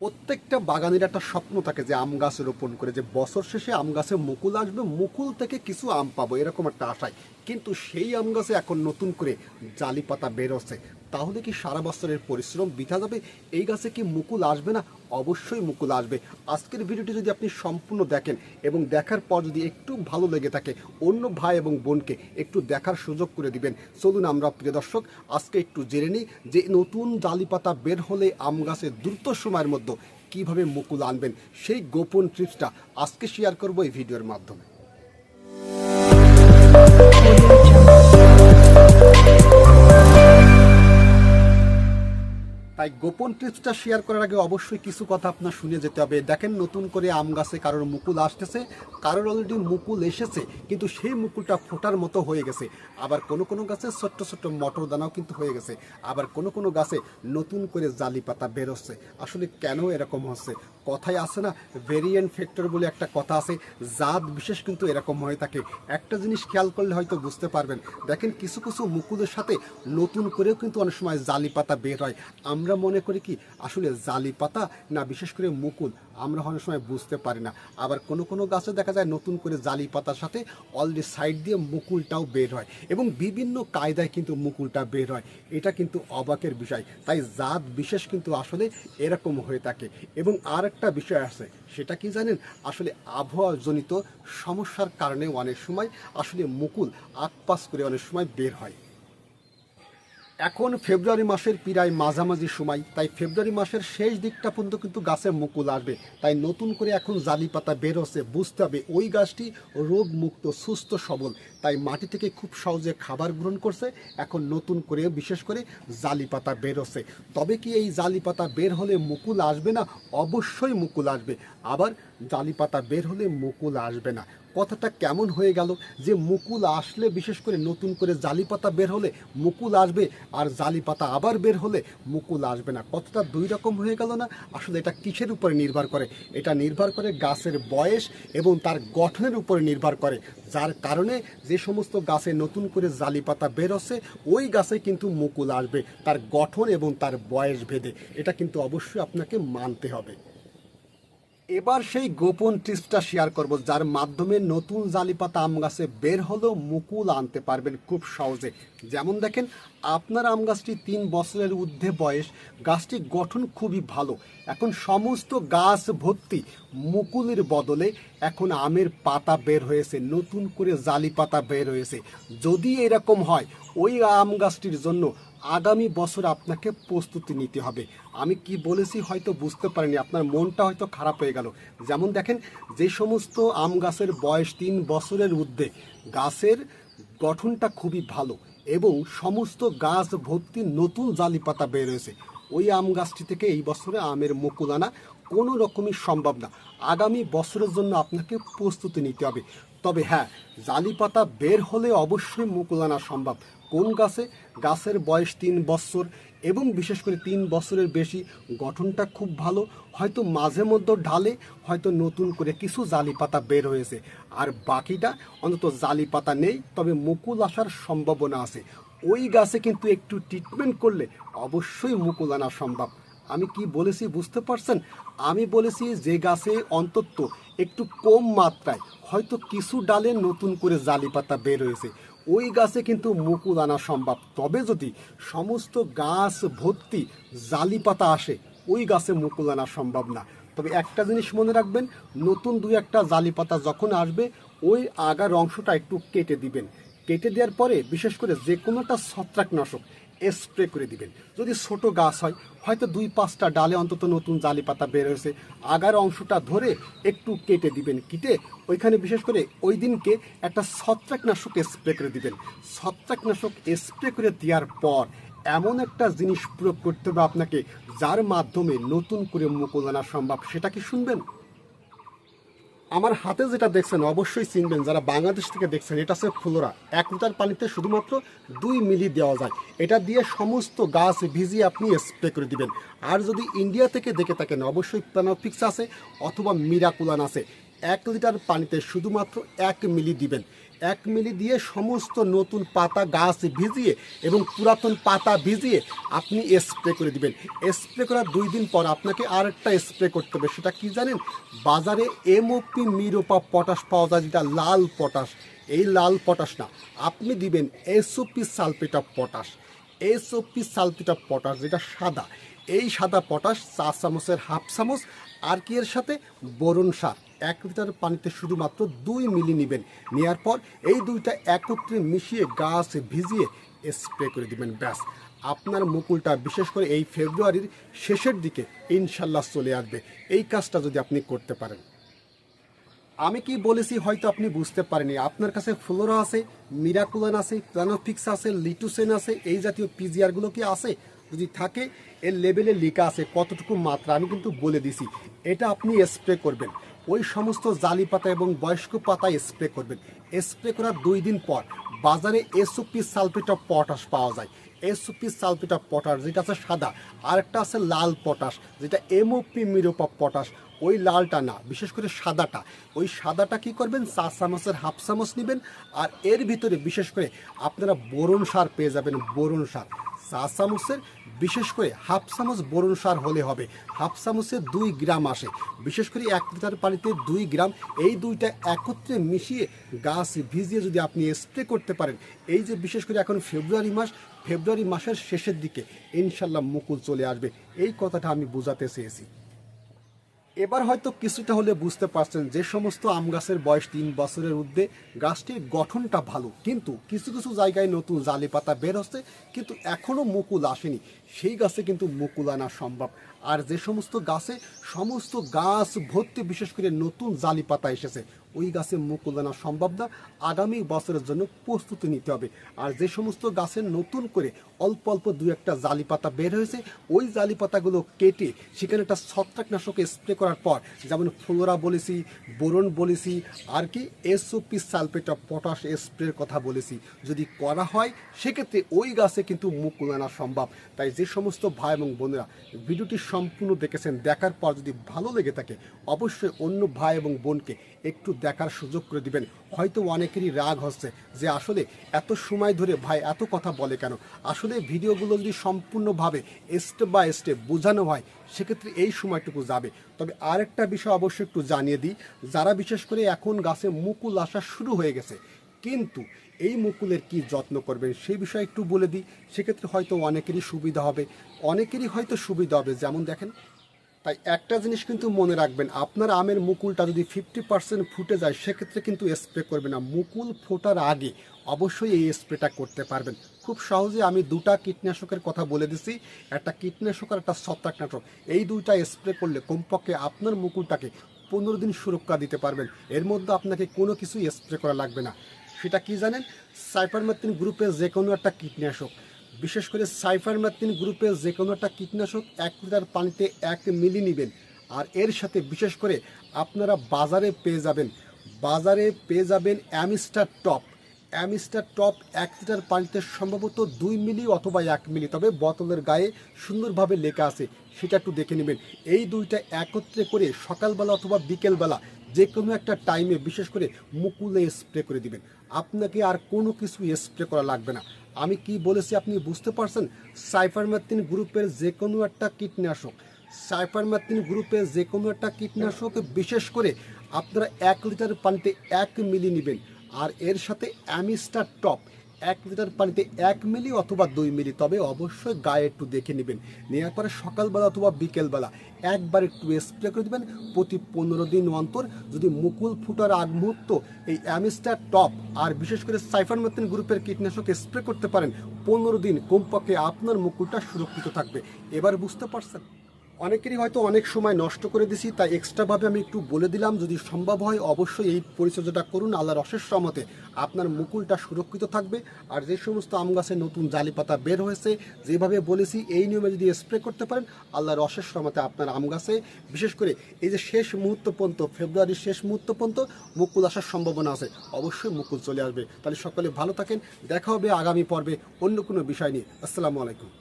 প্রত্যেকটা বাগানের একটা স্বপ্ন থাকে যে আম গাছ রোপণ করে, যে বছর শেষে আম গাছে মুকুল আসবে, মুকুল থেকে কিছু আম পাবো, এরকম একটা আশায়। কিন্তু সেই আম গাছে এখন নতুন করে জালি পাতা বেরোচ্ছে তাহলে কি সারা বছরের পরিশ্রম বৃথা যাবে? এই গাছে কি মুকুল আসবে না? অবশ্যই মুকুল আসবে। আজকের ভিডিওটি যদি আপনি সম্পূর্ণ দেখেন এবং দেখার পর যদি একটু ভালো লেগে থাকে, অন্য ভাই এবং বোনকে একটু দেখার সুযোগ করে দিবেন। চলুন আমরা, প্রিয় দর্শক, আজকে একটু জেনে নিই যে নতুন জালি পাতা বের হলে আম গাছে দ্রুত সময়ের মধ্যে কীভাবে মুকুল আনবেন, সেই গোপন ট্রিপসটা আজকে শেয়ার করব এই ভিডিওর মাধ্যমে। তাই গোপন টিপসটা শেয়ার করার আগে অবশ্যই কিছু কথা আপনার শুনে যেতে হবে। দেখেন, নতুন করে আম গাছে কারোর মুকুল আসতেছে, কারোর অলরেডি মুকুল এসেছে, কিন্তু সেই মুকুলটা ফোটার মতো হয়ে গেছে। আবার কোনো কোনো গাছে ছোট্ট ছোট্ট মটর দানাও কিন্তু হয়ে গেছে। আবার কোনো কোনো গাছে নতুন করে জালি পাতা বেরোচ্ছে আসলে কেন এরকম হচ্ছে? কথাই আছে না ভেরিয়েন্ট ফ্যাক্টর বলে একটা কথা আছে, জাত বিশেষ কিন্তু এরকম হয়ে থাকে। একটা জিনিস খেয়াল করলে হয়তো বুঝতে পারবেন। দেখেন, কিছু কিছু মুকুলের সাথে নতুন করেও কিন্তু অনেক সময় জালি পাতা বের হয়। আমরা মনে করি কি, আসলে জালি পাতা না বিশেষ করে মুকুল, আমরা অনেক সময় বুঝতে পারি না। আবার কোনো কোনো গাছে দেখা যায় নতুন করে জালি পাতার সাথে অলরেডি সাইড দিয়ে মুকুলটাও বের হয় এবং বিভিন্ন কায়দায় কিন্তু মুকুলটা বের হয়। এটা কিন্তু অবাকের বিষয়। তাই জাত বিশেষ কিন্তু আসলে এরকম হয়ে থাকে। এবং আর একটা বিষয় আছে, সেটা কি জানেন? আসলে আবহাওয়াজনিত সমস্যার কারণে অনেক সময় আসলে মুকুল আকপাস করে অনেক সময় বের হয়। এখন ফেব্রুয়ারি মাসের প্রায় মাঝামাঝি সময়, তাই ফেব্রুয়ারি মাসের শেষ দিকটা পর্যন্ত কিন্তু গাছে মুকুল আসবে। তাই নতুন করে এখন জালি পাতা বের হচ্ছে বুঝতে হবে ওই গাছটি রোগমুক্ত, সুস্থ, সবল। তাই মাটি থেকে খুব সহজে খাবার গ্রহণ করছে, এখন নতুন করে বিশেষ করে জালি পাতা বের হচ্ছে তবে কি এই জালি পাতা বের হলে মুকুল আসবে না? অবশ্যই মুকুল আসবে। আবার জালি পাতা বের হলে মুকুল আসবে না। কথাটা কেমন হয়ে গেল যে মুকুল আসলে বিশেষ করে নতুন করে জালি পাতা বের হলে মুকুল আসবে আর জালি পাতা আবার বের হলে মুকুল আসবে না। কথাটা দুই রকম হয়ে গেল না? আসলে এটা কিসের উপরে নির্ভর করে? এটা নির্ভর করে গাছের বয়স এবং তার গঠনের উপরে নির্ভর করে। যার কারণে যে সমস্ত গাছে নতুন করে জালি পাতা বের হচ্ছে, ওই গাছে কিন্তু মুকুল আসবে, তার গঠন এবং তার বয়স ভেদে এটা কিন্তু অবশ্যই আপনাকে মানতে হবে। এবার সেই গোপন টিপসটা শেয়ার করব, যার মাধ্যমে নতুন জালি পাতা আম গাছে বের হলেও মুকুল আনতে পারবেন খুব সহজে। যেমন দেখেন, আপনার আম গাছটি তিন বছরের ঊর্ধ্বে বয়স, গাছটি গঠন খুবই ভালো। এখন সমস্ত গাছ ভর্তি, মুকুলের বদলে এখন আমের পাতা বের হয়েছে, নতুন করে জালি পাতা বের হয়েছে। যদি এরকম হয়, ওই আম গাছটির জন্য আগামী বছর আপনাকে প্রস্তুতি নিতে হবে। আমি কি বলেছি হয়তো বুঝতে পারিনি, আপনার মনটা হয়তো খারাপ হয়ে গেল। যেমন দেখেন, যে সমস্ত আম গাছের বয়স তিন বছরের ঊর্ধ্বে, গাছের গঠনটা খুবই ভালো এবং সমস্ত গাছ ভর্তি নতুন জালি পাতা বের হয়েছে। ওই আম গাছটি থেকে এই বছরে আমের মুকুল আনা কোনো রকমই সম্ভব না। আগামী বছরের জন্য আপনাকে প্রস্তুতি নিতে হবে। তবে হ্যাঁ জালি পাতা বের হলে অবশ্যই মুকুল আনা সম্ভব। কোন গাছে, গাছের বয়স তিন বছর এবং বিশেষ করে তিন বছরের বেশি গঠনটা খুব ভালো, হয়তো মাঝে মধ্যে ঢালে, হয়তো নতুন করে কিছু জালি পাতা বের হয়েছে। আর বাকিটা অন্তত জালি পাতা নেই, তবে মুকুল আসার সম্ভাবনা আছে। ওই গাছে কিন্তু একটু ট্রিটমেন্ট করলে অবশ্যই মুকুল আনা সম্ভব। আমি কি বলেছি বুঝতে পারছেন? আমি বলেছি যে গাছে অন্তত একটু কম মাত্রায় হয়তো কিছু ডালে নতুন করে জালি পাতা বের হয়েছে। ওই গাছে কিন্তু মুকুল আনা সম্ভব। তবে যদি সমস্ত গাছ ভর্তি জালি পাতা আসে, ওই গাছে মুকুল আনা সম্ভব না। তবে একটা জিনিস মনে রাখবেন, নতুন দুই একটা জালি পাতা যখন আসবে, ওই আগার অংশটা একটু কেটে দিবেন। কেটে দেওয়ার পরে বিশেষ করে যে কোনোটা ছত্রাকনাশক স্প্রে করে দিবেন। যদি ছোট গাছ হয়, হয়তো দুই পাঁচটা ডালে অন্তত নতুন জালি পাতা বের হয়েছে। আগার অংশটা ধরে একটু কেটে দিবেন কেটে, ওইখানে বিশেষ করে ওই দিনকে একটা ছত্রাকনাশক স্প্রে করে দিবেন। ছত্রাকনাশক স্প্রে করে দেওয়ার পর এমন একটা জিনিস প্রয়োগ করতে হবে আপনাকে, যার মাধ্যমে নতুন করে মুকুল আনা সম্ভব। সেটা কি শুনবেন? আমার হাতে যেটা দেখছেন, অবশ্যই চিনবেন, যারা বাংলাদেশ থেকে দেখছেন, এটা হচ্ছে ফ্লোরা। এক লিটার পানিতে শুধুমাত্র দুই মিলি দেওয়া যায়। এটা দিয়ে সমস্ত গাছ ভিজিয়ে আপনি স্প্রে করে দিবেন। আর যদি ইন্ডিয়া থেকে দেখে থাকেন, অবশ্যই প্যানোফিক্স আছে অথবা মিরাকুলান আছে। এক লিটার পানিতে শুধুমাত্র এক মিলি দিবেন। এক মিলি দিয়ে সমস্ত নতুন পাতা, গাছ ভিজিয়ে এবং পুরাতন পাতা ভিজিয়ে আপনি স্প্রে করে দিবেন। স্প্রে করার দুই দিন পর আপনাকে আরেকটা স্প্রে করতে হবে। সেটা কি জানেন? বাজারে এমওপি মিরোপা পটাশ পাওয়া যায়, যেটা লাল পটাশ। এই লাল পটাশ না, আপনি দিবেন SOP sulphate of potash SOP sulphate of potash যেটা সাদা। এই সাদা পটাশ চা চামচের হাফ চামচ, আর কি এর সাথে? বোরন সার। এক লিটার পানিতে শুধুমাত্র দুই মিলি নেবেন। নেওয়ার পর এই দুইটা একত্রে মিশিয়ে গাছ ভিজিয়ে স্প্রে করে দিবেন, ব্যাস। আপনার মুকুলটা বিশেষ করে এই ফেব্রুয়ারির শেষের দিকে ইনশাল্লাহ চলে আসবে। এই কাজটা যদি আপনি করতে পারেন। আমি কি বলেছি হয়তো আপনি বুঝতে পারেনি আপনার কাছে ফ্লোরা আছে, মিরাকুলান আছে, প্লানোফিক্স আছে, লিটুসেন আছে, এই জাতীয় পিজিআরগুলো কি আছে? যদি থাকে, এর লেভেলে লেখা আছে কতটুকু মাত্রা, আমি কিন্তু বলে দিছি। এটা আপনি স্প্রে করবেন। ওই সমস্ত জালি পাতা এবং বয়স্ক পাতায় স্প্রে করবেন। স্প্রে করার দুই দিন পর বাজারে এসওপি সালফেট অফ পটাশ পাওয়া যায়। এসওপি সালফেট অফ পটাশ, যেটা আছে সাদা, আরেকটা আছে লাল পটাশ, যেটা এমওপি মিরোপ পটাশ, ওই লালটা না, বিশেষ করে সাদাটা। ওই সাদাটা কি করবেন? চা চামচের হাফ চামচ নেবেন আর এর ভিতরে বিশেষ করে আপনারা বোরন সার পেয়ে যাবেন, বোরন সার। চা চামচের বিশেষ করে হাফ চামচ বরুণ সার হলে হবে। হাফ চামচে দুই গ্রাম আসে। বিশেষ করে এক লিটার পানিতে দুই গ্রাম, এই দুইটা একত্রে মিশিয়ে গাছ ভিজিয়ে যদি আপনি স্প্রে করতে পারেন, এই যে বিশেষ করে এখন ফেব্রুয়ারি মাস, ফেব্রুয়ারি মাসের শেষের দিকে ইনশাল্লাহ মুকুল চলে আসবে। এই কথাটা আমি বোঝাতে চেয়েছি। এবার হয়তো কিছুটা হলে বুঝতে পারছেন যে সমস্ত আম গাছের বয়স তিন বছরের ঊর্ধ্বে, গাছটির গঠনটা ভালো। কিন্তু কিছু কিছু জায়গায় নতুন জালি পাতা বের হচ্ছে, কিন্তু এখনও মুকুল আসেনি। সেই গাছে কিন্তু মুকুল আনা সম্ভব। আর যে সমস্ত গাছে সমস্ত গাছ ভর্তি, বিশেষ করে নতুন জালি পাতা এসেছে, ওই গাছে মুকুল আনা সম্ভব না। আগামী বছরের জন্য প্রস্তুতি নিতে হবে। আর যে সমস্ত গাছের নতুন করে অল্প অল্প দু একটা জালি পাতা বের হয়েছে, ওই জালি পাতাগুলো কেটে সেখানে একটা ছত্রাকনাশক স্প্রে করার পর, যেমন ফ্লোরা বলেছি, বোরন বলেছি, আর কি এসওপি সালফেট অফ পটাশ স্প্রের কথা বলেছি। যদি করা হয়, সেক্ষেত্রে ওই গাছে কিন্তু মুকুল আনা সম্ভব। তাই যে সমস্ত ভাই এবং বোনেরা, ভিডিওটি সম্পূর্ণ দেখেছেন। দেখার পর যদি ভালো লেগে থাকে, অবশ্যই অন্য ভাই এবং বোনকে একটু দেখার সুযোগ করে দিবেন। হয়তো অনেকেরই রাগ হচ্ছে যে আসলে এত সময় ধরে ভাই এত কথা বলে কেন? আসলে ভিডিওগুলো যদি সম্পূর্ণভাবে স্টেপ বাই স্টেপ বোঝানো হয়, সেক্ষেত্রে এই সময়টুকু যাবে। তবে আরেকটা বিষয় অবশ্যই একটু জানিয়ে দিই, যারা বিশেষ করে এখন গাছে মুকুল আসা শুরু হয়ে গেছে কিন্তু এই মুকুলের কি যত্ন করবেন সেই বিষয়ে একটু বলে দিই। সেক্ষেত্রে হয়তো অনেকেরই সুবিধা হবে। অনেকেরই হয়তো সুবিধা হবে। যেমন দেখেন, তাই একটা জিনিস কিন্তু মনে রাখবেন, আপনার আমের মুকুলটা যদি ফিফটি পার্সেন্ট ফুটে যায়, সেক্ষেত্রে কিন্তু স্প্রে করবে না। মুকুল ফোটার আগে অবশ্যই এই স্প্রেটা করতে পারবেন। খুব সহজে আমি দুটা কীটনাশকের কথা বলে দিছি। একটা কীটনাশক আর একটা ছত্রাকনাশক। এই দুইটা স্প্রে করলে কমপক্ষে আপনার মুকুলটাকে পনেরো দিন সুরক্ষা দিতে পারবেন। এর মধ্যে আপনাকে কোনো কিছু স্প্রে করা লাগবে না। সেটা কি জানেন? সাইপারমেথিন গ্রুপের যে কোনো একটা কীটনাশক। বিশেষ করে সাইফারমেথিন গ্রুপের যে কোনো একটা কীটনাশক এক লিটার পানিতে এক মিলি নেবেন। আর এর সাথে বিশেষ করে আপনারা বাজারে পেয়ে যাবেন। বাজারে পেয়ে যাবেন অ্যামিস্টার টপ। অ্যামিস্টার টপ এক লিটার পানিতে সম্ভবত দুই মিলি অথবা এক মিলি, তবে বোতলের গায়ে সুন্দরভাবে লেখা আছে, সেটা একটু দেখে নেবেন। এই দুইটা একত্রে করে সকালবেলা অথবা বিকেলবেলা যে কোনো একটা টাইমে বিশেষ করে মুকুলে স্প্রে করে দিবেন। আপনাকে আর কোনো কিছু স্প্রে করা লাগবে না। আমি কি বলেছি আপনি বুঝতে পারছেন? সাইফারমেথিন গ্রুপের যে কোনো একটা কীটনাশক সাইফারমেথিন গ্রুপের যে কোনো একটা কীটনাশক, বিশেষ করে আপনারা এক লিটার পানিতে এক মিলি নেবেন। আর এর সাথে অ্যামিস্টার টপ এক লিটার পানিতে এক মিলি অথবা দুই মিলি, তবে অবশ্যই গায়ে একটু দেখে নেবেন। নেওয়ার পরে সকালবেলা অথবা বিকেলবেলা একবার একটু স্প্রে করে দেবেন। প্রতি পনেরো দিন অন্তর যদি মুকুল ফুটার আগ মুহূর্ত এই অ্যামিস্টার টপ আর বিশেষ করে সাইফারমেথিন গ্রুপের কীটনাশক স্প্রে করতে পারেন, পনেরো দিন কমপক্ষে আপনার মুকুলটা সুরক্ষিত থাকবে। এবার বুঝতে পারছেন? অনেকেরই হয়তো অনেক সময় নষ্ট করে দিছি, তাই এক্সট্রাভাবে আমি একটু বলে দিলাম, যদি সম্ভব হয় অবশ্যই এই পরিচর্যাটা করুন। আল্লাহর অশেষ রহমতে আপনার মুকুলটা সুরক্ষিত থাকবে, আর যে সমস্ত আম গাছে নতুন জালি পাতা বের হয়েছে, যেভাবে বলেছি, এই নিয়মে যদি স্প্রে করতে পারেন, আল্লাহর অশেষ রহমতে আপনার আম গাছে, বিশেষ করে এই যে শেষ মুহূর্ত পর্যন্ত, ফেব্রুয়ারির শেষ মুহূর্ত পর্যন্ত মুকুল আসার সম্ভাবনা আছে, অবশ্যই মুকুল চলে আসবে। তাহলে সকলে ভালো থাকেন, দেখা হবে আগামী পর্বে অন্য কোনো বিষয় নিয়ে। আসসালামু আলাইকুম।